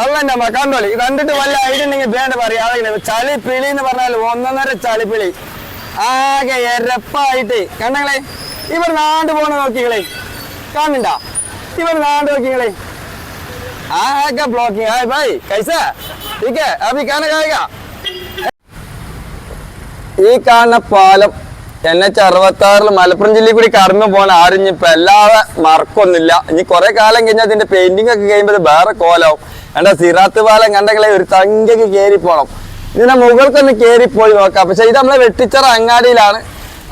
അല്ല നമ്മ കണ്ടോളി കണ്ടിട്ട് വല്ല ഐഡിയ ഉണ്ടെങ്കിൽ വേണ്ട പറയാം അതെ ചളി പിളി എന്ന് പറഞ്ഞാൽ ഒന്നൊന്നര ചളിപ്പിളി ആകെ എരപ്പായിട്ട് കണ്ടങ്ങളെ ഇവർ നാണ്ട് പോണ നോക്കികളെ കാണണ്ട ഇവർ നാണ്ട് നോക്കികളെ ആകെ ബ്ലോക്കിംഗ് ഹായ് ഭായ് കൈസ ठीक है अभी खाना खाएगा ഈ കാണുന്ന പാലം എൻ എച്ച് അറുപത്തി ആറിൽ മലപ്പുറം ജില്ലയിൽ കൂടി കടന്നു പോണ ആരും ഇപ്പൊ എല്ലാവരെ മറക്കൊന്നുമില്ല. ഇനി കുറെ കാലം കഴിഞ്ഞാൽ അതിന്റെ പെയിന്റിംഗ് ഒക്കെ കഴിയുമ്പോൾ വേറെ കോലാവും. കണ്ട? സിറാത്ത് പാലം കണ്ടെങ്കിലേ ഒരു തങ്കയ്ക്ക് കയറി പോണം. ഇതിന്റെ മുകൾക്കൊന്ന് കയറി പോയി നോക്കാം. പക്ഷെ ഇത് നമ്മളെ വെട്ടിച്ചറ അങ്ങാടിയിലാണ്.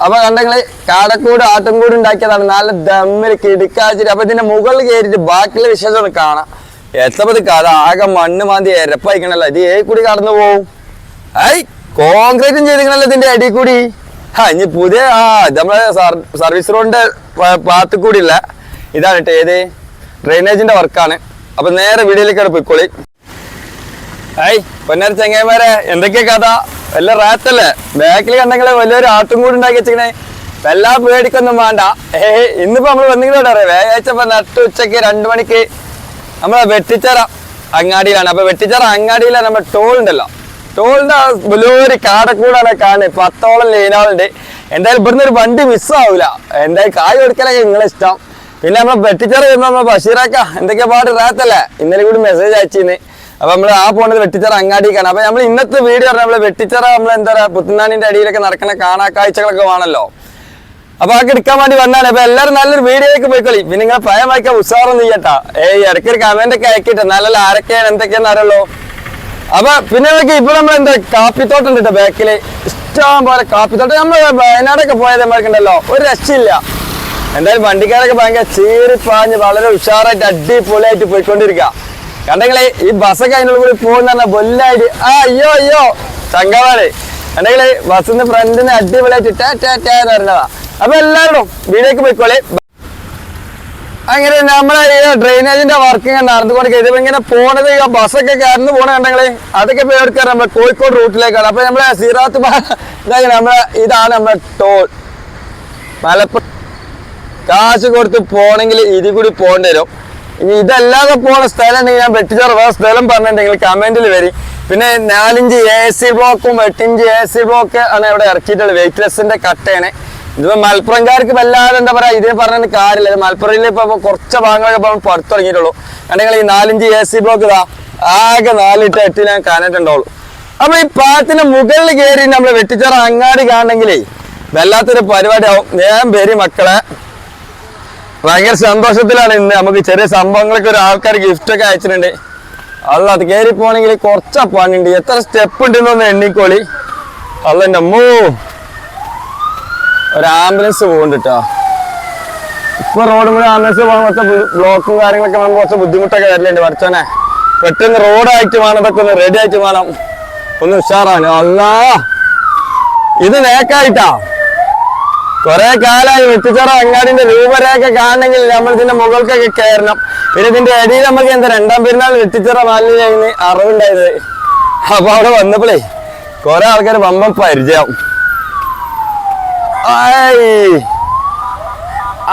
അപ്പൊ കണ്ടെങ്കിൽ കാടക്കൂട് ആട്ടുംകൂട് ഉണ്ടാക്കിയതാണ്. നല്ല ദമ്മിൽ കിടുക്കാച്ചിട്ട് അപ്പൊ ഇതിന്റെ മുകളിൽ കയറിയിട്ട് ബാക്കിയുള്ള വിശേഷം കാണാം. എത്തപ്പത് കഥ ആകെ മണ്ണ് മാന്തി എരപ്പായിക്കണല്ലോ. ഇത് ഏ കൂടി കടന്നു പോവും. ഐ കോൺക്രീറ്റും ചെയ്തിരിക്കണല്ലോ ഇതിന്റെ അടി കൂടി. ആ ഇനി പുതിയ ആ നമ്മളെ സർവീസ് റോഡിന്റെ പാത്ത് ഇല്ല ഇതാണ് കേട്ടോ ഏത്? ഡ്രെയിനേജിന്റെ വർക്കാണ് അപ്പൊ നേരെ വീടിലേക്കാണ് പോയിക്കോളി. ഏയ് പൊന്നാര ചെങ്ങന്മാരെ എന്തൊക്കെയാ കഥ? വല്ല റാത്തല്ലേ? ബാക്കിൽ കണ്ടെങ്കിൽ വലിയൊരു ആട്ടും കൂടി ഉണ്ടാക്കി വെച്ചിങ്ങനെ എല്ലാ പേടിക്കൊന്നും വേണ്ട. ഏ ഇന്നിപ്പോ നമ്മൾ വന്നിങ്ങനെ അറിയാം നട്ട് ഉച്ചയ്ക്ക് രണ്ടു മണിക്ക് നമ്മളെ വെട്ടിച്ചറ അങ്ങാടിയിലാണ്. അപ്പൊ വെട്ടിച്ചറ അങ്ങാടിയിലാണ് നമ്മുടെ ടോൾ ഉണ്ടല്ലോ. ടോളിന്റെ ആ വലിയൊരു കാടക്കൂടാണ് കാണുന്നത്. പത്തോളം ലൈനാളുണ്ട് എന്തായാലും ഇവിടുന്ന് ഒരു വണ്ടി മിസ്സാവില്ല എന്തായാലും കായ് കൊടുക്കലൊക്കെ നിങ്ങളെ ഇഷ്ടം. പിന്നെ നമ്മളെ വെട്ടിച്ചറ വരുന്ന നമ്മളെ ബഷീറാക്ക എന്തൊക്കെയാ പാട് റാത്തല്ലേ? ഇന്നലെ കൂടി മെസ്സേജ് അയച്ചിന്ന് അപ്പൊ നമ്മൾ ആ പോണത് വെട്ടിച്ചറ അങ്ങാടിക്കാണ്. അപ്പൊ നമ്മൾ ഇന്നത്തെ വീഡിയോ പറഞ്ഞാൽ നമ്മൾ വെട്ടിച്ചറ നമ്മൾ എന്താ പറയാ പുത്തനാണിന്റെ അടിയിലൊക്കെ നടക്കുന്ന കാണാ കാഴ്ചകളൊക്കെ വേണമല്ലോ അപ്പൊ അതൊക്കെ എടുക്കാൻ വേണ്ടി വന്നാണ്. അപ്പൊ എല്ലാവരും നല്ലൊരു വീഡിയോയ്ക്ക് പോയിക്കോളി. പിന്നെ നിങ്ങൾ പയം വായിക്കാൻ ഉത്സാഹം ചെയ്യട്ടാ ഏയ് ഇടയ്ക്ക് ഒരു കമന്റ് ഒക്കെ അയക്കിട്ടെ. നല്ല ആരൊക്കെയാണ്? എന്തൊക്കെയാണെന്ന് അറിയുള്ളൂ. അപ്പൊ പിന്നെ ഇപ്പൊ നമ്മൾ എന്താ കാപ്പിത്തോട്ടം ഉണ്ട് ബാക്കിൽ. ഇഷ്ടം പോലെ കാപ്പിത്തോട്ടം. നമ്മൾ വയനാടൊക്കെ പോയത് ഉണ്ടല്ലോ ഒരു രക്ഷയില്ല. എന്തായാലും വണ്ടിക്കാരൊക്കെ ഭയങ്കര ചീറി പാഞ്ഞ് വളരെ ഉഷാറായിട്ട് അടിപൊളിയായിട്ട് പോയിക്കൊണ്ടിരിക്കുക കണ്ടെങ്കിൽ ഈ ബസ്സൊക്കെ അതിനുള്ള കൂടി പോകുന്ന പറഞ്ഞാൽ ബൊല്ലായിട്ട്. ആ അയ്യോ അയ്യോ. ചങ്കവാണ് കണ്ടെങ്കിൽ ബസ്സിന്റെ ഫ്രണ്ടിന് അടിപൊളിയായിട്ട് ടേ ടേ ടേ എന്ന് പറഞ്ഞതാ. അപ്പൊ എല്ലാവരും വീടേക്ക് പോയിക്കോളെ. അങ്ങനെ നമ്മളെ ഈ ഡ്രെയിനേജിന്റെ വർക്കിംഗ് നടന്നു നടന്നുകൊണ്ട് ഇതിപ്പോ ഇങ്ങനെ പോണത് ഈ ബസ്സൊക്കെ കയറുന്നു പോണ കണ്ടെങ്കിലേ അതൊക്കെ പേടിക്കാൻ നമ്മളെ കോഴിക്കോട് റൂട്ടിലേക്കാണ്. അപ്പൊ നമ്മളെ സീറാത്ത് ഇതാ നമ്മളെ ഇതാണ് നമ്മളെ ടോൾ. മലപ്പുറം കാശ് കൊടുത്ത് പോണെങ്കിൽ ഇതിൽ കൂടി പോകേണ്ടി വരും. ഇനി ഇതല്ലാതെ പോണ സ്ഥലം ഉണ്ടെങ്കിൽ ഞാൻ വെട്ടിച്ചോറ്. വേറെ സ്ഥലം പറഞ്ഞിട്ടുണ്ടെങ്കിൽ കമന്റിൽ വരും. പിന്നെ നാലിഞ്ച് എ സി ബ്ലോക്കും എട്ടിഞ്ച് എ സി ബ്ലോക്ക് ആണ് ഇവിടെ ഇറക്കിയിട്ടുള്ളത്. വെയിറ്റ്ലെസ്സിന്റെ കട്ടയാണ്. ഇതിപ്പോ മലപ്പുറംകാർക്ക് വല്ലാതെ എന്താ പറയാ ഇതേ പറഞ്ഞ കാര്യമില്ല. മലപ്പുറയിൽ ഇപ്പൊ കുറച്ച് ഭാഗങ്ങളൊക്കെ ഇപ്പൊ പുറത്തു ഈ നാലഞ്ച് എ സി ബ്ലോക്ക് ഇതാ ആകെ നാലിട്ട് എട്ടി ഞാൻ കാണിട്ടുണ്ടാവുള്ളൂ അപ്പൊ ഈ പാലത്തിന്റെ മുകളിൽ കയറി നമ്മൾ വെട്ടിച്ചേറ അങ്ങാടി കാണണമെങ്കിലേ വല്ലാത്തൊരു പരിപാടിയാവും. ഞാൻ പേര് മക്കളെ. ഭയങ്കര സന്തോഷത്തിലാണ് ഇന്ന് നമുക്ക് ചെറിയ സംഭവങ്ങളൊക്കെ ഒരു ആൾക്കാർ ഗിഫ്റ്റ് ഒക്കെ അയച്ചിട്ടുണ്ട്. അല്ല അത് കയറി പോകണമെങ്കിൽ കുറച്ച പണിയുണ്ട് എത്ര സ്റ്റെപ്പ് ഉണ്ടെന്നൊന്ന് എണ്ണിക്കോളി. അല്ല എന്റെ അമ്മോ. ഒരു ആംബുലൻസ് പോകുന്നുണ്ട് കേട്ടോ ഇപ്പൊ റോഡും കൂടി ആംബുലൻസ് പോകാൻ കുറച്ച് ബ്ലോക്കും കാര്യങ്ങളൊക്കെ നമുക്ക് കുറച്ച് ബുദ്ധിമുട്ടൊക്കെ വരലുണ്ട്. പഠിച്ചോനെ പെട്ടെന്ന് റോഡായിട്ട് വേണം ഇതൊക്കെ ഒന്ന് റെഡി ആയിട്ട് വേണം. ഒന്ന് ഉഷാറാണ്. അല്ല ഇത് നേക്കായിട്ടാ കുറെ കാലമായി വെട്ടിച്ചറ അങ്ങാടിന്റെ രൂപരേഖ കാണണമെങ്കിൽ നമ്മൾ ഇതിന്റെ മുകൾക്കൊക്കെ കയറണം. പിന്നെ ഇതിന്റെ അടിയിൽ നമുക്ക് എന്താ രണ്ടാം പെരുന്നാൾ വെട്ടിച്ചിറ മാലിന്യ അറിവുണ്ടായത്. അപ്പൊ അവിടെ വന്നപ്പോഴേ കുറെ ആൾക്കാർ വമ്പം പരിചയം.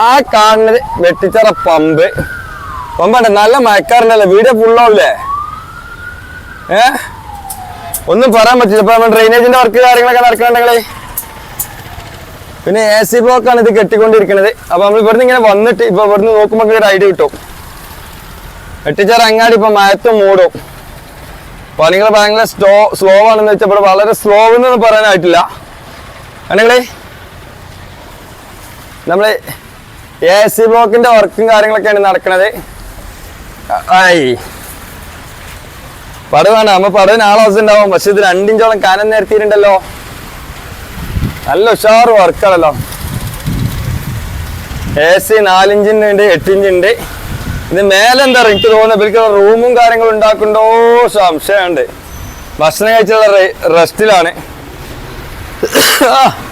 ആ കാണുന്നത് വെട്ടിച്ചറ പമ്പ്. പമ്പണ്ട നല്ല മയക്കാറുണ്ടല്ലോ? വീട് ഫുള്ളാവില്ലേ ഏ? ഒന്നും പറയാൻ പറ്റില്ല. ഇപ്പൊ നമ്മൾ ഡ്രെയിനേജിന്റെ വർക്ക് കാര്യങ്ങളൊക്കെ നടക്കണമെങ്കിലേ പിന്നെ എ സി ബ്ലോക്കാണ് ഇത് കെട്ടിക്കൊണ്ടിരിക്കുന്നത് അപ്പൊ നമ്മൾ ഇവിടുന്ന് ഇങ്ങനെ വന്നിട്ട് ഇപ്പൊ ഇവിടുന്ന് നോക്കുമ്പോൾ ഒരു ഐഡിയ കിട്ടും. വെട്ടിച്ചറ അങ്ങാടി ഇപ്പൊ മയത്ത് മൂടും. പണികൾ ഭയങ്കര സ്ലോ സ്ലോ ആണെന്ന് വെച്ചാൽ വളരെ സ്ലോ എന്നൊന്നും പറയാനായിട്ടില്ല. ആണെങ്കിലേ നമ്മൾ എ സി ബ്ലോക്കിന്റെ വർക്കും കാര്യങ്ങളൊക്കെയാണ് നടക്കുന്നത് ആയി. പടവാണ് നമ്മ പടവിന് ദിവസം ഉണ്ടാവും പക്ഷെ ഇത് രണ്ടിഞ്ചോളം കനം നിരത്തിയിട്ടുണ്ടല്ലോ. നല്ല ഉഷാറ് വർക്കാണല്ലോ എ സി നാലിഞ്ചിന്റെ ഉണ്ട് എട്ടിഞ്ച് ഉണ്ട്. ഇത് പറയുക എനിക്ക് തോന്നുന്നു ഇവർക്ക് റൂമും കാര്യങ്ങളും ഉണ്ടാക്കുന്നുണ്ടോ സംശയമുണ്ട്. ഭക്ഷണം കഴിച്ചുള്ള റെസ്റ്റിലാണ്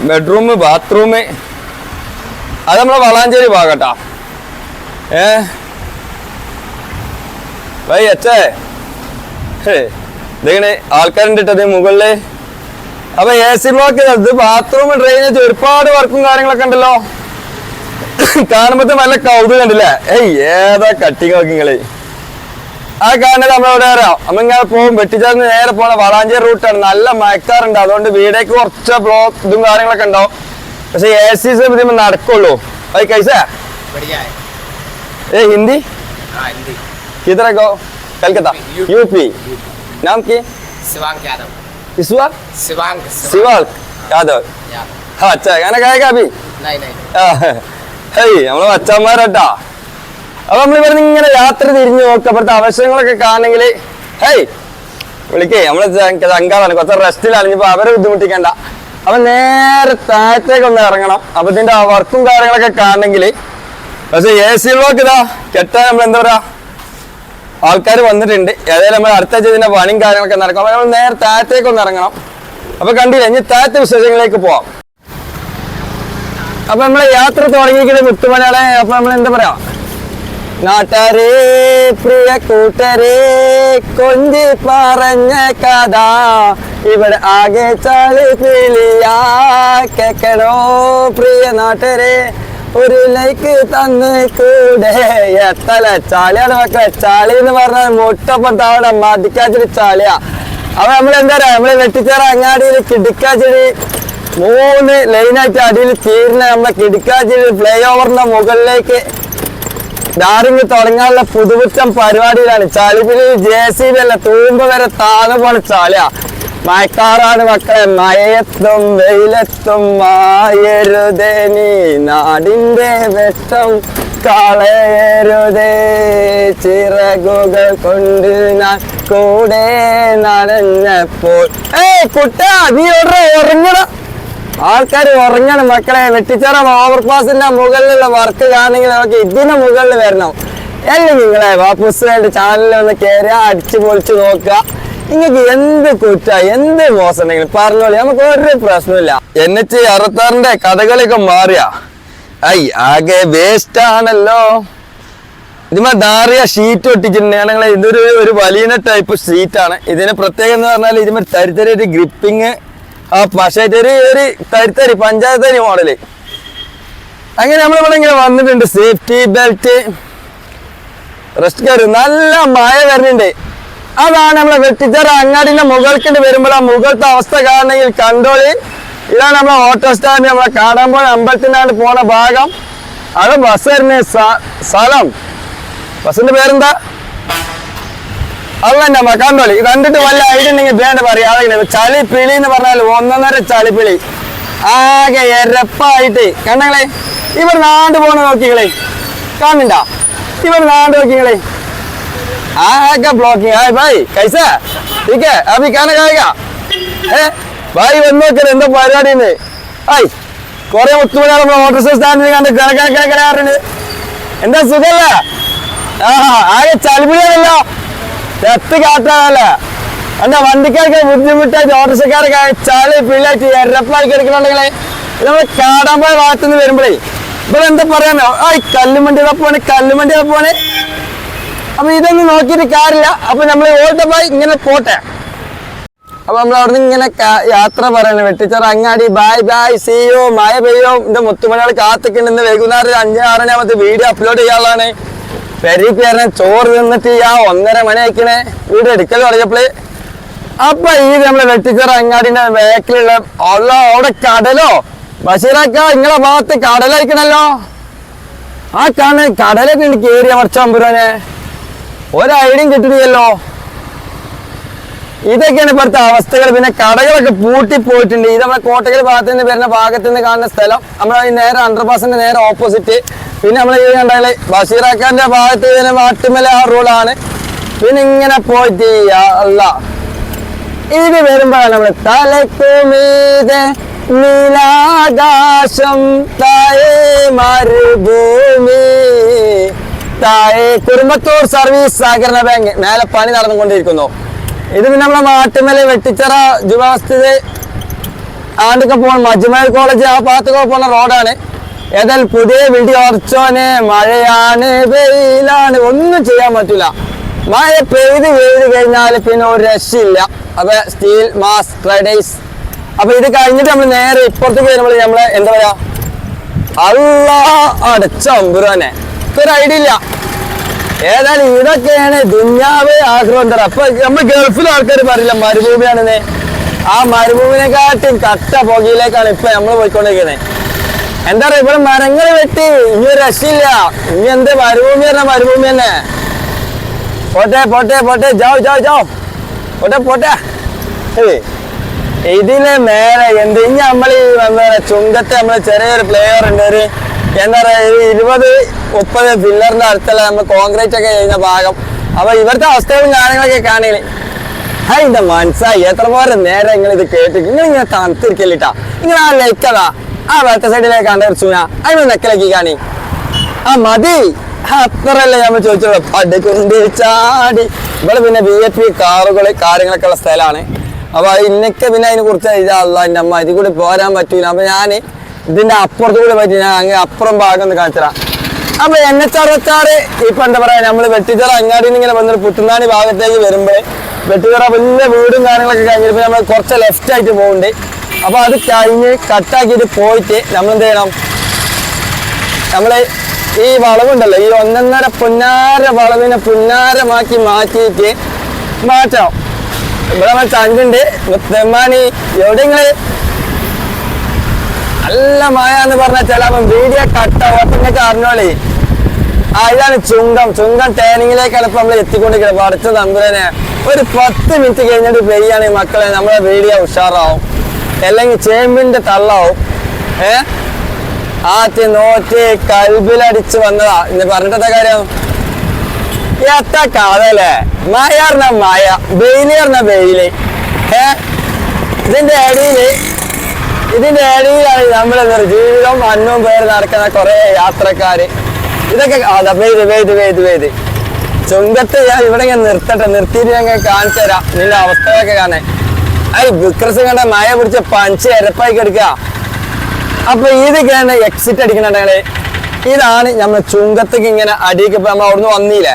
ബെഡ്റൂം ബാത്റൂം അത് നമ്മളെ വളാഞ്ചേരി ഭാഗട്ടാ. ഏ? വൈ അച്ഛേ ഇതിങ്ങനെ ആൾക്കാരുണ്ട് കേട്ടത് മുകളിൽ? അപ്പൊ എ സി ബ്ലോക്ക് ഇത് ബാത്റൂം ഡ്രെയിനേജ് ഒരുപാട് വർക്കും കാര്യങ്ങളൊക്കെ ഉണ്ടല്ലോ. കാണുമ്പോ നല്ല കൗതുകം ഉണ്ടല്ലേ? ഏയ് ഏതാ കട്ടിങ് നോക്കി ആ ആ നമ്മൾ അവിടെ വരാം. നമ്മൾ ഇങ്ങനെ പോകും വെട്ടിച്ചേർന്ന് നേരെ പോണ വളാഞ്ചേരി റൂട്ടാണ് നല്ല മയക്കാറുണ്ട്. അതുകൊണ്ട് വീടേക്ക് കുറച്ച് ബ്ലോക്ക് ഇതും കാര്യങ്ങളൊക്കെ ഉണ്ടാവും. പക്ഷെ എ സി ഇതിന് നടക്കുള്ളൂ അത് കൈസ बढ़िया है ए हिंदी हाँ हिंदी किधर गो कलकत्ता यूपी। यूपी नाम की शिवांग यादव ईश्वर शिवांग शिवाल यादव यादव हाँ अच्छा गाना गाएगा अभी नहीं नहीं ഹേയ് നമ്മള് അച്ഛന്മാരട്ടാ അപ്പൊ നമ്മൾ ഇവിടെ ഇങ്ങനെ യാത്ര തിരിഞ്ഞു നോക്കുക അപ്പുറത്തെ അവസരങ്ങളൊക്കെ കാണണമെങ്കിൽ ഹേയ് വിളിക്കേ നമ്മള് ചങ്കാളാണ് കുറച്ച് റെസ്റ്റിലാണ് ഇനിയിപ്പോ അവരെ ബുദ്ധിമുട്ടിക്കണ്ട അപ്പൊ നേരെ താഴത്തേക്ക് ഒന്ന് ഇറങ്ങണം. അപ്പൊ ഇതിന്റെ ആ വർക്കും കാര്യങ്ങളൊക്കെ കാണണമെങ്കിൽ പക്ഷേ എ സി ബ്ലോക്ക് ഇതാ കെട്ടാൻ നമ്മൾ എന്താ പറയാ? ആൾക്കാർ വന്നിട്ടുണ്ട്. ഏതായാലും നമ്മൾ അടുത്ത ഇതിന്റെ പണിയും കാര്യങ്ങളൊക്കെ നടക്കും. അപ്പൊ നമ്മൾ നേരെ താഴത്തേക്ക് ഒന്ന് ഇറങ്ങണം. അപ്പൊ കണ്ടില്ല ഇനി താഴത്തെ വിശേഷങ്ങളിലേക്ക് പോവാം. അപ്പൊ നമ്മളെ യാത്ര തുടങ്ങിയിരിക്കുന്നത് മുത്തുമലയാളെ അപ്പൊ നമ്മൾ എന്താ പറയാ? നാട്ടാരേ പ്രിയ കൂട്ടരേ കൊഞ്ചി പറഞ്ഞ കഥ. ഇവിടെ ആകെ ചളി പിളിയാ കേക്കണോ പ്രിയ നാട്ടരെ? ഒരു ലൈക്ക് തന്ന് കൂടെ. എത്തല ചാളിയാണ് മക്കളെ. ചളി എന്ന് പറഞ്ഞാൽ മുട്ടപ്പത്താവണ മതിക്കാച്ചിരി ചാളിയാ. അപ്പൊ നമ്മൾ എന്താ പറയാ നമ്മൾ വെട്ടിച്ചേറ അങ്ങാടിയിൽ കിടുക്കാച്ചിരി മൂന്ന് ലൈനായിട്ട് അടിയിൽ തീരുന്ന നമ്മളെ കിടുക്കാച്ചിരി ഫ്ലൈ ഓവറിന്റെ മുകളിലേക്ക് ഡാറിങ് തുടങ്ങാനുള്ള പുതുപുറ്റം പരിപാടിയിലാണ്. ചളിപ്പിൽ ജെ സി ബി അല്ല തൂമ്പ വരെ താഴെ പോലെ ചാളിയാ. മയക്കാറാണ് മക്കളെ മയത്തും വെയിലത്തും മായരുതേ നീ. നാടിന്റെ വെട്ടം കളയരുതേ. ചിറകുകൾ കൊണ്ട് ഞാൻ കൂടെ നടന്നപ്പോൾ. ഏയ് കുട്ടാ നീ ഉറങ്ങണം? ആൾക്കാർ ഉറങ്ങണം മക്കളെ. വെട്ടിച്ചറ ഓവർപാസിന്റെ മുകളിലുള്ള വർക്ക് കാണണമെങ്കിൽ നമുക്ക് ഇതിന് മുകളിൽ വരണം. അല്ലെങ്കിൽ നിങ്ങളെ വാപ്പുസ്സായിട്ട് ചാനലിൽ ഒന്ന് കയറി അടിച്ചു പൊളിച്ച് നോക്കുക. നിങ്ങൾക്ക് എന്ത് കുറ്റ എന്ത് മോശം ഉണ്ടെങ്കിലും പറഞ്ഞോളി. നമുക്ക് ഒരു പ്രശ്നമില്ല എൻ എച്ച് അറുപത്താറിന്റെ കഥകളൊക്കെ മാറിയ. ഐ ആകെ വേസ്റ്റ് ആണല്ലോ. ഇതിമ ധാറിയ ഷീറ്റ് ഒട്ടിച്ചിട്ടുണ്ട് ഞങ്ങളെ ഇതൊരു ഒരു വലിയ ടൈപ്പ് ഷീറ്റാണ് ഇതിന് പ്രത്യേകം എന്ന് പറഞ്ഞാൽ ഇതിമ തരിത്തരി ഗ്രിപ്പിങ് ആ പക്ഷേ ഒരു ഒരു തരിത്തരി പഞ്ചായത്തരി മോഡൽ അങ്ങനെ നമ്മളിവിടെ ഇങ്ങനെ വന്നിട്ടുണ്ട്. സേഫ്റ്റി ബെൽറ്റ് റെസ്റ്റ് കയറി നല്ല മഴ വരുന്നുണ്ട്. അതാണ് നമ്മളെ വെട്ടിച്ചേർ അങ്ങാടിന്റെ മുകൾക്കിട്ട് വരുമ്പോൾ ആ മുകളിലത്തെ അവസ്ഥ കാണണമെങ്കിൽ കണ്ടോളി ഇതാണ് നമ്മളെ ഓട്ടോ സ്റ്റാൻഡ് നമ്മളെ കാണാൻ കാടാമ്പോൾ അമ്പലത്തിനാണ്ട് പോണ ഭാഗം. അത് ബസ് വരുന്ന സ്ഥ- സ്ഥലം. ബസ്സിന്റെ പേരെന്താ? അത് തന്നെ അമ്മ കണ്ടോളി കണ്ടിട്ട് വല്ല ഐഡിയ ഉണ്ടെങ്കിൽ വേണ്ട പറയാം അതെങ്ങനെ ചളി പിളി എന്ന് പറഞ്ഞാൽ ഒന്നൊന്നര ചളിപ്പിളി ആകെ എരപ്പായിട്ട് കണ്ടങ്ങളെ ഇവർ നാട് പോണ നോക്കികളെ കാണുന്നുണ്ടാ ഇവർ നാട് നോക്കികളെ ആകെ ബ്ലോക്കിംഗ് ഹായ് ഭായ് കൈസ ठीक है अभी खाना खाएगा ഏ ഭായ് വന്ന് നോക്കരുത് എന്താ പരിപാടി ഹായ് കുറെ ഒത്തുമണിയാണ് നമ്മൾ ഓട്ടോറിക്ഷ സ്റ്റാൻഡിൽ കണ്ട് കിടക്കാറുണ്ട് എന്താ സുഖല്ല ആ ആകെ ചളിപിടിയാണല്ലോ എത്ത് കാട്ടാനല്ലേ എന്താ വണ്ടിക്കാർക്ക് ബുദ്ധിമുട്ടായിട്ട് ഓട്ടോറിക്ഷക്കാരൊക്കെ ചളി പിള്ളേറ്റ് എരപ്പാക്കി കിടക്കണുണ്ടെങ്കിലേ നമ്മൾ കാടാമ്പഴ ഭാഗത്തുനിന്ന് വരുമ്പോഴേ ഇവിടെ എന്താ പറയാനോ ആ കല്ലുമണ്ടിയുടെ പോണേ കല്ലുമണ്ടിയുടെ പോണേ അപ്പൊ ഇതൊന്നും നോക്കിയിട്ട് കാര്യമില്ല. അപ്പൊ നമ്മൾ ഓട്ടോ ബൈ ഇങ്ങനെ പോട്ടെ. അപ്പൊ നമ്മൾ അവിടുന്ന് ഇങ്ങനെ യാത്ര പറയണ. വെട്ടിച്ചർ അങ്ങാടി ബായ് ബായ് സിയോ മഴ പെയ്യോ. എന്റെ മുത്തുമണികൾ കാത്തിക്കുന്നുണ്ട് വൈകുന്നേരം അഞ്ചാറിനാമത്തെ വീഡിയോ അപ്ലോഡ് ചെയ്യാനുള്ളതാണ്. പെരി പേരനെ ചോറ് തിന്നിട്ട് ആ ഒന്നര മണി അയക്കണേ വീട് എടുക്കൽ തുടങ്ങിയപ്പോൾ അപ്പൊ ഈ നമ്മളെ വെട്ടിച്ചറ അങ്ങാടിന്റെ വേക്കിലുള്ള ഉള്ള അവിടെ കടലോ? ബഷീറാക്ക നിങ്ങളെ ഭാഗത്ത് കടലയക്കണല്ലോ ആ കാണ കടലൊക്കെ കേറിയ മറിച്ചമ്പുരാനെ ഒരു ഐഡിയും കിട്ടുന്നില്ലല്ലോ ഇതൊക്കെയാണ് ഇപ്പോഴത്തെ അവസ്ഥകൾ. പിന്നെ കടകളൊക്കെ പൂട്ടി പോയിട്ടുണ്ട്. ഇത് നമ്മുടെ കോട്ടകൾ ഭാഗത്ത് നിന്ന് വരുന്ന ഭാഗത്ത് നിന്ന് കാണുന്ന സ്ഥലം. നമ്മുടെ ഈ നേരെ അണ്ടർപാസിന്റെ നേരെ ഓപ്പോസിറ്റ് പിന്നെ നമ്മൾ ഈ കണ്ടാൽ ബഷീറാക്കാന്റെ ഭാഗത്ത് ഇതിന് വാട്ടുമല ആ റോഡാണ് പിന്നെ ഇങ്ങനെ പോയിട്ട് അല്ല ഇത് വരുമ്പോഴാണ് നമ്മൾ തലക്കുമീതെ നീലാകാശം തായേ മരുഭൂമി. തായേ കുടുംബത്തൂർ സർവീസ് സഹകരണ ബാങ്ക്. മേലെ പണി നടന്നുകൊണ്ടിരിക്കുന്നു. ഇത് പിന്നെ നമ്മളെ മാട്ടുമല വെട്ടിച്ചിറ ജുവാസ്ഥിതി ആണ്ടൊക്കെ പോകണം മജ്മൽ കോളേജ് ആ ഭാഗത്തൊക്കെ പോകുന്ന റോഡാണ്. ഏതായാലും പുതിയ വീഡിയോ ഉറച്ചോന് മഴയാണ് വെയിലാണ് ഒന്നും ചെയ്യാൻ പറ്റില്ല മഴ പെയ്ത് പെയ്ത് കഴിഞ്ഞാൽ പിന്നെ ഒരു രക്ഷയില്ല. അപ്പൊ സ്റ്റീൽ മാസ് ട്രൈഡേഴ്സ് അപ്പൊ ഇത് കഴിഞ്ഞിട്ട് നമ്മൾ നേരെ ഇപ്പുറത്തേക്ക് വരുമ്പോൾ നമ്മൾ എന്താ പറയാ? അല്ല ഇപ്പൊ ഒരു ഐഡിയ ഇല്ല. ഏതായാലും ഇതൊക്കെയാണ് ദുഞ്ഞാവ് തരാം അപ്പൊ നമ്മൾ ഗൾഫിലെ ആൾക്കാർ പറയില്ല മരുഭൂമിയാണെന്ന്. ആ മരുഭൂമിനെക്കാട്ടും കട്ട പുകയിലേക്കാണ് ഇപ്പൊ നമ്മൾ പോയിക്കൊണ്ടിരിക്കുന്നത്. എന്താ പറയാ ഇവിടെ മരങ്ങൾ വെട്ടി ഇനി ഒരു രക്ഷയില്ല. ഇനി എന്ത് മരുഭൂമി പറഞ്ഞ മരുഭൂമി തന്നെ. പോട്ടെ പോട്ടെ പോട്ടെ. ജാവ് ജാവ് ജാവ്. പോട്ടെ പോട്ടെ. ഇതിന് മേലെ എന്ത്? ഇനി നമ്മൾ ചുങ്കത്തെ നമ്മൾ ചെറിയൊരു പ്ലെയർ ഉണ്ട് ഒരു എന്താ പറയാ ഇരുപത് മുപ്പത് പില്ലറിന്റെ അടുത്തുള്ള നമ്മൾ കോൺക്രീറ്റ് ഒക്കെ ചെയ്യുന്ന ഭാഗം. അപ്പൊ ഇവിടുത്തെ അവസ്ഥകളും കാര്യങ്ങളൊക്കെ കാണില്ലേ അതിന്റെ മനസ്സായി എത്ര പോലെ നേരം നിങ്ങൾ ഇത് കേട്ട് നിങ്ങൾ ഇങ്ങനെ തണുത്തിരിക്കലിട്ടാ. നിങ്ങൾ ആ ലൈക്കതാ ആ വലത്തെ സൈഡിലേക്ക് കണ്ട ഒരു അതിന് നെക്കിലേക്ക് കാണി. ആ മതി. അത്രല്ലേ നമ്മൾ ചോദിച്ചോളൂ പടുക്കുണ്ട് ചാടി. ഇവിടെ പിന്നെ ബി എഫ് പി കാറുകൾ കാര്യങ്ങളൊക്കെ ഉള്ള സ്ഥലമാണ്. അപ്പൊ ഇന്നൊക്കെ പിന്നെ അതിനെ കുറിച്ച് ഇതല്ല എന്റെ അമ്മ ഇതിൽ കൂടി പോരാൻ പറ്റൂല. അപ്പൊ ഞാൻ ഇതിന്റെ അപ്പുറത്ത് കൂടെ പറ്റി ഞാൻ അങ്ങ് അപ്പുറം ഭാഗം ഒന്ന് കാണിച്ചതാ അപ്പൊ എൻ എച്ച് അറുപത്താറ് ഇപ്പൊ എന്താ പറയാ നമ്മൾ വെട്ടിച്ചറ അങ്ങാടിയിൽ ഇങ്ങനെ വന്നിട്ട് പുത്തുന്നാണി ഭാഗത്തേക്ക് വരുമ്പോ വെട്ടിച്ചറ വലിയ വീടും കാര്യങ്ങളൊക്കെ കഴിഞ്ഞിട്ട് നമ്മൾ കുറച്ച് ലെഫ്റ്റ് ആയിട്ട് പോകുന്നുണ്ട് അപ്പൊ അത് കഴിഞ്ഞ് കട്ടാക്കിയിട്ട് പോയിട്ട് നമ്മൾ എന്ത് ചെയ്യണം? നമ്മൾ ഈ വളവുണ്ടല്ലോ ഈ ഒന്നൊന്നര പുന്നാര വളവിനെ പുന്നാരമാക്കി മാറ്റിയിട്ട് മാറ്റാം ഇവിടെ നമ്മൾ ചങ്കുണ്ട്. എവിടെ എവിടെങ്ങൾ നല്ല മഴ എന്ന് പറഞ്ഞാൽ ചിലപ്പം വീഡിയോ കട്ടാവും അപ്പൊ അറിഞ്ഞോളി. ആ ഇതാണ് ചുങ്കം. ചുങ്കം ടേണിങ്ങിലേക്കാണ് ഇപ്പൊ നമ്മൾ എത്തിക്കൊണ്ടിരിക്കുന്നത് പഠിച്ച തമ്പുരനെ ഒരു പത്ത് മിനിറ്റ് കഴിഞ്ഞിട്ട് പെയ്യാണ് മക്കളെ. നമ്മളെ വീഡിയോ ഉഷാറാവും. അല്ലെങ്കിൽ ചേമ്പിന്റെ തള്ളാവും. ഏ? ആറ്റി നോറ്റി കൽബിലടിച്ച് വന്നതാ. ഇന്ന് പറഞ്ഞിട്ടത്തെ കാര്യം? എത്ര കാതല്ലേ മായ പറഞ്ഞ മായ വെയിലിയർന്ന പറഞ്ഞ വെയിൽ. ഏ? ഇതിന്റെ ഇടയിൽ ഇതിന്റെ ഇടയിലാണ് നമ്മളെ ജീവിതം അന്നും പേര് നടക്കുന്ന കുറെ യാത്രക്കാര്. ഇതൊക്കെ അതാ പെയ്ത് പെയ്ത് ചുങ്കത്ത് ഞാൻ ഇവിടെ ഞാൻ നിർത്തട്ടെ നിർത്തിയിട്ട് ഞാൻ കാണിച്ചു തരാം. നിന്റെ അവസ്ഥകളൊക്കെ കാണേ ഐ വിക്രസ് കണ്ട മഴ പിടിച്ച പഞ്ച് എരപ്പായി എടുക്കുക. അപ്പൊ ഇത് ഇതൊക്കെയാണ് എക്സിറ്റ് അടിക്കണേ ഇതാണ് നമ്മൾ ചുങ്കത്തേക്ക് ഇങ്ങനെ ഇപ്പൊ നമ്മൾ അവിടുന്ന് വന്നില്ലേ?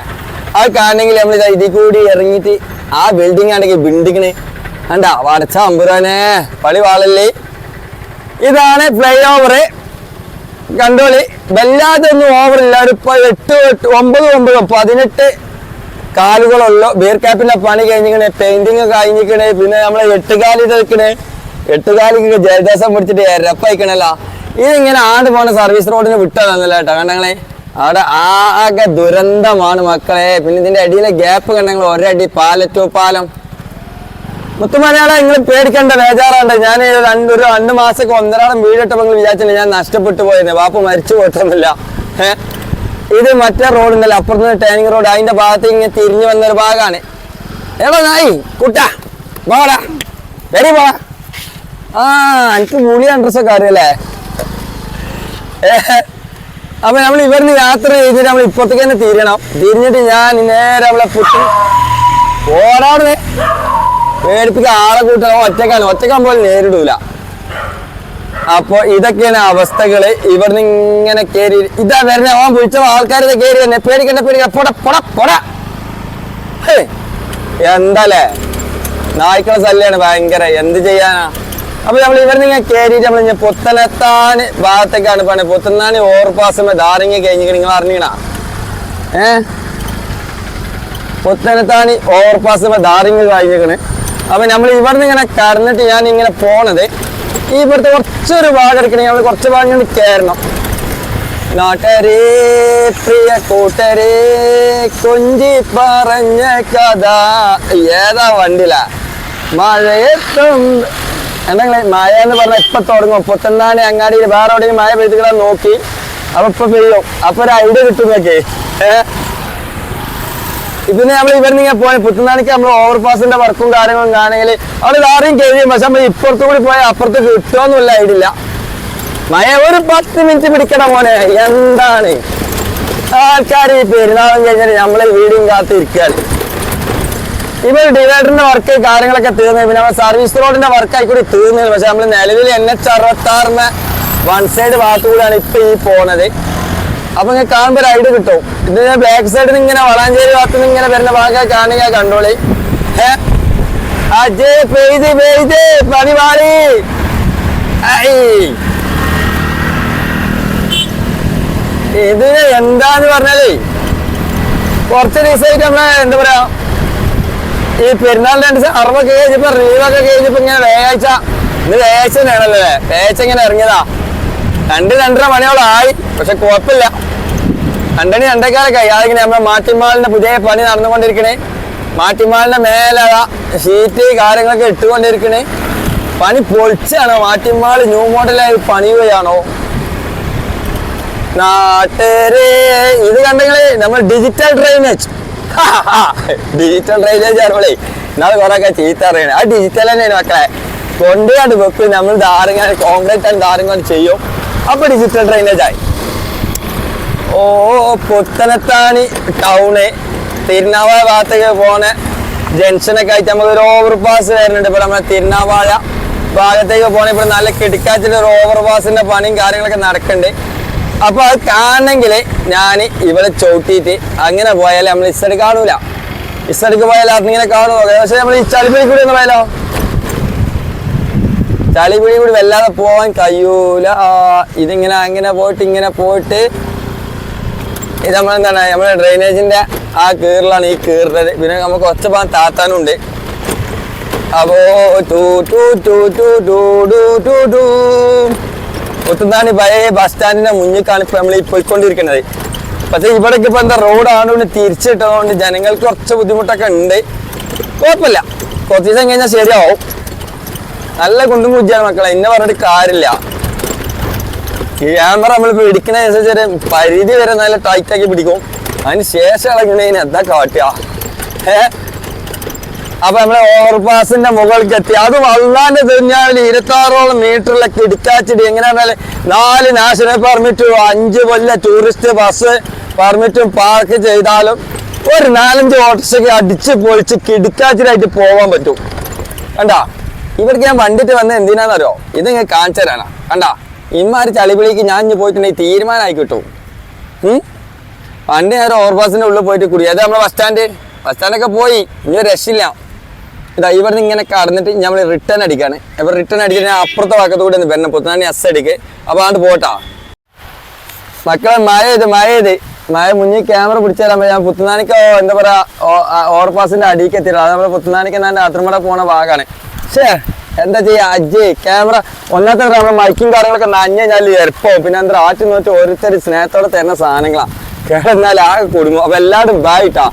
അത് കാണണമെങ്കിൽ നമ്മൾ ഇതിൽ കൂടി ഇറങ്ങിയിട്ട് ആ ബിൽഡിംഗ് ആണെങ്കിൽ ബിൽഡിങ്ങിന്. കണ്ടാ വടച്ച അമ്പുരാനെ പളി വാളല്ലേ? ഇതാണ് ഫ്ലൈ ഓവർ കണ്ടോളി. വല്ലാതെ ഒന്നും ഓവർ ഇല്ല. ഒരു എട്ട് എട്ട് ഒമ്പത് ഒമ്പത് പതിനെട്ട് കാലുകളുള്ള. ബീർ ക്യാപ്പിന്റെ പണി കഴിഞ്ഞിക്കണേ പെയിന്റിങ് കഴിഞ്ഞിക്കണേ പിന്നെ നമ്മളെ എട്ടുകാലി തെക്കണേ എട്ടുകാലിക്ക് ജലദോഷം പിടിച്ചിട്ട് എരപ്പയക്കണല്ലോ. ഇതിങ്ങനെ ആണ്ട് പോണ സർവീസ് റോഡിന് വിട്ടതന്നല്ല കേട്ടോ. കണ്ടങ്ങളെ അവിടെ ആകെ ദുരന്തമാണ് മക്കളെ. പിന്നെ ഇതിന്റെ അടിയിലെ ഗ്യാപ്പ് കണ്ടെങ്കിൽ ഒരടി പാലറ്റോ പാലം. മുത്തുമലയാളം നിങ്ങൾ പേടിക്കണ്ട ബേജാറാണ്ട് ഞാൻ രണ്ട് ഒരു രണ്ട് മാസമൊക്കെ ഒന്നരാടം വീടിട്ടപ്പോൾ നിങ്ങൾ വിചാരിച്ചില്ല ഞാൻ നഷ്ടപ്പെട്ടു പോയിരുന്നു വാപ്പ മരിച്ചു പോയിട്ടൊന്നുമില്ല. ഏഹ് ഇത് മറ്റേ റോഡ് ഉണ്ടല്ലോ അപ്പുറത്ത് ടേണിംഗ് റോഡ് അതിന്റെ ഭാഗത്ത് ഇങ്ങനെ തിരിഞ്ഞു വന്ന ഒരു ഭാഗമാണ് എടാ നായി കുട്ടാ പോടാ വരി പോടാ ആ എനിക്ക് മുളി അഡ്രസ്സൊക്കെ അറിയല്ലേ? അപ്പൊ നമ്മൾ ഇവിടുന്ന് യാത്ര ചെയ്തിട്ട് നമ്മൾ ഇപ്പുറത്തേക്ക് തന്നെ തിരിയണം. തിരിഞ്ഞിട്ട് ഞാൻ നേരെ നമ്മളെ പുട്ടി ഓടാടുന്നേ പേടിപ്പിക്കാൻ ആളെ കൂട്ടണം. ഒറ്റക്കാണ് ഒറ്റക്കാൻ പോലും നേരിടൂല. അപ്പൊ ഇതൊക്കെയാണ് അവസ്ഥകൾ. ഇവിടുന്ന് ഇങ്ങനെ കേറി. ഇതാ വരുന്ന. ഓൻ വിളിച്ച ആൾക്കാർ ഇത് കേറി തന്നെ പേടിക്കണ്ട പേടിക്കണ്ട. പൊട പൊട പൊട. ഹേയ്, എന്താലേ? നായ്ക്കളെ ശല്യാണ് ഭയങ്കര. എന്ത് ചെയ്യാനാ? അപ്പൊ നമ്മൾ ഇവിടുന്ന് ഇങ്ങനെ കേറിയിട്ട് നമ്മൾ ഇങ്ങനെ പുത്തനത്താന് ഭാഗത്തേക്കാണ് പണി. പുത്തനാണ് ഓവർപാസ് ധാരങ്ങ കഴിഞ്ഞിട്ട് നിങ്ങൾ അറിഞ്ഞീണ? ഏഹ് പുത്തനത്താണി ഓവർപാസ് ധാരങ്ങി കഴിഞ്ഞിരിക്കണ്. അപ്പൊ നമ്മൾ ഇവിടുന്ന് ഇങ്ങനെ കടന്നിട്ട് ഞാൻ ഇങ്ങനെ പോണത്. ഈ ഇവിടുത്തെ കുറച്ചൊരു ഭാഗം എടുക്കണേ നമ്മൾ കുറച്ച് ഭാഗം കൊണ്ട് കയറണം നാട്ടരേ പ്രിയ കൂട്ടരേ കൊഞ്ചി പറഞ്ഞ കഥ. ഏതാ വണ്ടില? മഴയെത്തും എന്തെങ്കിലും മഴ എന്ന് പറഞ്ഞാൽ ഇപ്പൊ തുടങ്ങും. പൊത്തന്നാണ് അങ്ങാടിയിൽ വേറെ എവിടെയും മഴ പെയ്തുകളാ നോക്കി. അപ്പൊ ഇപ്പൊ പെയ്യും. അപ്പൊ ഒരു ഐഡിയ കിട്ടുന്നൊക്കെ ഏഹ് ഇതിന് നമ്മൾ ഇവരിന്ന് ഇങ്ങനെ പോയി. പുത്തുനാണിക്ക് നമ്മൾ ഓവർപാസിന്റെ വർക്കും കാര്യങ്ങളും കാണുകയിൽ അവിടെ ആരെയും കഴിയും പക്ഷെ നമ്മൾ ഇപ്പുറത്തു കൂടി പോയാൽ അപ്പുറത്ത് കിട്ടുമെന്നുള്ള ഐഡിയ മഴ ഒരു പത്ത് മിനിറ്റ് പിടിക്കണ മോനെ എന്താണ്? ആൾക്കാർ ഈ പെരുന്നാളും കഴിഞ്ഞാൽ നമ്മളെ വീടും കാത്തിരിക്കാൻ ഇവർ ഡിവൈഡറിന്റെ വർക്ക് കാര്യങ്ങളൊക്കെ തീർന്നു. പിന്നെ നമ്മൾ സർവീസ് റോഡിന്റെ വർക്ക് ആയിക്കൂടി തീർന്നു പക്ഷെ നമ്മൾ നിലവിൽ എൻ എച്ച് അറുപത്താറിന് വൺ സൈഡ് ഭാഗത്തുകൂടിയാണ് ഇപ്പൊ ഈ പോണത്. അപ്പൊ ഇങ്ങനെ കാണുമ്പോ ഒരു ഐഡിയ കിട്ടും. ഇത് ബാക്ക് സൈഡിൽ നിന്ന് ഇങ്ങനെ വളാഞ്ചേരി ഭാഗത്ത് നിന്ന് ഇങ്ങനെ വരുന്ന ഭാഗം കാണുക കണ്ടോളി. അജയ്. ഇതിന് എന്താന്ന് പറഞ്ഞാലേ കുറച്ച് ദിവസമായിട്ട് നമ്മളെ എന്താ പറയാ ഈ പെരുന്നാളിന്റെ രണ്ട് അറുപൊക്കെ കഴിഞ്ഞപ്പോ റീവൊക്കെ കഴിഞ്ഞപ്പോ ഇങ്ങനെ വ്യാഴാഴ്ച ഇത് വ്യാഴാഴ്ച അല്ലേ വ്യാഴാഴ്ച ഇങ്ങനെ ഇറങ്ങിയതാ. രണ്ട് രണ്ടര മണിയോളം ആയി പക്ഷെ കുഴപ്പമില്ല. രണ്ടണി രണ്ടേക്കാലൊക്കെ അയാളിങ്ങനെ നമ്മുടെ മാറ്റിമാളിന്റെ പുതിയ പണി നടന്നുകൊണ്ടിരിക്കണേ. മാറ്റിമാളിന്റെ മേലെ ഷീറ്റ് കാര്യങ്ങളൊക്കെ ഇട്ടുകൊണ്ടിരിക്കണേ. പണി പൊളിച്ചാണോ? മാറ്റിമാൾ ന്യൂ മോഡലായി പണിയുകയാണോ? നാട്ടേരെ ഇത് കണ്ടെങ്കിൽ നമ്മൾ ഡിജിറ്റൽ ഡ്രൈനേജ് ഡിജിറ്റൽ ഡ്രൈനേജ് ആണല്ലേ എന്നാൽ കുറെ ഒക്കെ ചീത്ത അറിയണേ ആ ഡിജിറ്റൽ തന്നെയാണ് മക്കളെ. കൊണ്ടുകൊണ്ട് വെക്കും. നമ്മൾ ധാരങ്ങൾ കോൺക്രീറ്റ് ആൻഡ് ധാരങ്ങൾ ചെയ്യും. അപ്പൊ ഡിജിറ്റൽ ഡ്രൈനേജ് ആയി. ഓ പുത്തനത്താണി ടൗണ് തിരുനാവാഴ ഭാഗത്തേക്ക് പോണ ജംഗ്ഷനൊക്കെ ആയിട്ട് നമുക്ക് ഒരു ഓവർ പാസ് വരുന്നുണ്ട്. ഇപ്പൊ നമ്മളെ തിരുനാവാഴ ഭാഗത്തേക്ക് പോണ. ഇപ്പൊ നല്ല കിടക്കാച്ചിൽ ഒരു ഓവർ പാസിന്റെ പണിയും കാര്യങ്ങളൊക്കെ നടക്കുന്നുണ്ട് അപ്പൊ അത് കാണണമെങ്കിൽ ഞാൻ ഇവിടെ ചവിട്ടിയിട്ട് അങ്ങനെ പോയാലേ നമ്മൾ ഇസഡ് കാണൂല. ഇസ്റ്റഡിക്ക് പോയാൽ അതിങ്ങനെ കാണുമോ പക്ഷെ നമ്മൾ ഈ ചളിപ്പിടി കൂടി ഒന്ന് പോയാലോ? ചളിപിടി കൂടി വല്ലാതെ പോവാൻ കഴിയൂല. ഇതിങ്ങനെ അങ്ങനെ പോയിട്ട് ഇങ്ങനെ പോയിട്ട് ഇത് നമ്മളെന്താണ്? നമ്മുടെ ഡ്രെയിനേജിന്റെ ആ കീറിലാണ് ഈ കീറുന്നത്. പിന്നെ നമുക്ക് ഒച്ച പാൻ താത്താനുണ്ട്. അപ്പോ two two two two two two പഴയ ബസ് സ്റ്റാൻഡിന്റെ മുന്നിൽ ഇപ്പൊ നമ്മൾ ഈ പോയിക്കൊണ്ടിരിക്കുന്നത്. പക്ഷെ ഇവിടേക്ക് ഇപ്പൊ എന്താ റോഡാണ് തിരിച്ചിട്ടതുകൊണ്ട് ജനങ്ങൾക്ക് കുറച്ച് ബുദ്ധിമുട്ടൊക്കെ ഉണ്ട്. കുഴപ്പമില്ല. കുറച്ച് ദിവസം കഴിഞ്ഞാൽ ശരിയാവും. നല്ല കുണ്ടും കുജിയാണ് മക്കളെ. ഇന്നെ പറഞ്ഞിട്ട് കാര്യമില്ല. ക്യാമറ നമ്മൾ പിടിക്കുന്നതനുസരിച്ച് ഒരു പരിധി വരെ നല്ല ടൈറ്റ് ആക്കി പിടിക്കും. അതിന് ശേഷം ഇളകുന്നതിന് എന്താ കാട്ടുക? അപ്പൊ നമ്മളെ ഓവർപാസിന്റെ മുകളിൽ എത്തി. അത് വള്ളാന്റെ തിരിഞ്ഞാൽ ഇരുപത്താറോളം മീറ്ററിലെ കിടിക്കാച്ചിടി എങ്ങനെയാണെന്നാൽ നാല് നാഷണൽ പെർമിറ്റും അഞ്ച് കൊല്ല ടൂറിസ്റ്റ് ബസ് പെർമിറ്റും പാർക്ക് ചെയ്താലും ഒരു നാലഞ്ച് ഓട്ടോസൊക്കെ അടിച്ച് പൊളിച്ച് കിടിക്കാച്ചിടായിട്ട് പോവാൻ പറ്റും. കണ്ടാ? ഇവിടേക്ക് ഞാൻ വണ്ടിട്ട് വന്ന എന്തിനാന്നറിയോ ഇത് ഇങ്ങനെ കാണിച്ചു തരാനാ. കണ്ടാ? ഇമാര് ചളിപിളിക്ക് ഞാൻ ഇനി പോയിട്ടുണ്ടെങ്കിൽ തീരുമാനമായി കിട്ടും? പണ്ട് ഞാൻ ഓവർപാസിന്റെ ഉള്ളിൽ പോയിട്ട് കുടി. അത് നമ്മളെ ബസ് സ്റ്റാൻഡ് ബസ് സ്റ്റാൻഡൊക്കെ പോയി. ഇനി രക്ഷയില്ല. ഇതാ ഇവിടുന്ന് ഇങ്ങനെ കടന്നിട്ട് നമ്മൾ റിട്ടേൺ അടിക്കാണ്. അപ്പൊ റിട്ടേൺ അടിക്കാൻ ഞാൻ അപ്പുറത്തെ ഭാഗത്ത് കൂടെ ഒന്ന് വരണം. പുത്തനാണി എസ് അടിക്ക്. അപ്പൊ അതുകൊണ്ട് പോട്ടാ. മക്കളെ മഴ ചെയ്ത് മഴ ചെയ്ത് മഴ മുന്നിൽ ക്യാമറ പിടിച്ചു തരാൻ ഞാൻ പുത്തനാനിക്കോ എന്താ പറയാ ഓവർപാസിന്റെ അടിക്ക് എത്തിയില്ല അത് നമ്മുടെ പുത്തനാനിക്ക് ഞാൻ ആത്രമട പോണ ഭാഗമാണ് പക്ഷേ എന്താ ചെയ്യാ? അജയ് ക്യാമറ ഒന്നാമത്തെ ക്യാമറ മൈക്കും കാര്യങ്ങളൊക്കെ നഞ്ഞ ഞാൻ എളുപ്പോ. പിന്നെ എന്താ ആറ്റി നോക്കി ഓരോരുത്തർ സ്നേഹത്തോടെ തരുന്ന സാധനങ്ങളാ. കേട്ടെന്നാൽ ആകെ കുടുങ്ങും. അപ്പൊ എല്ലാവരും ബായിട്ടാ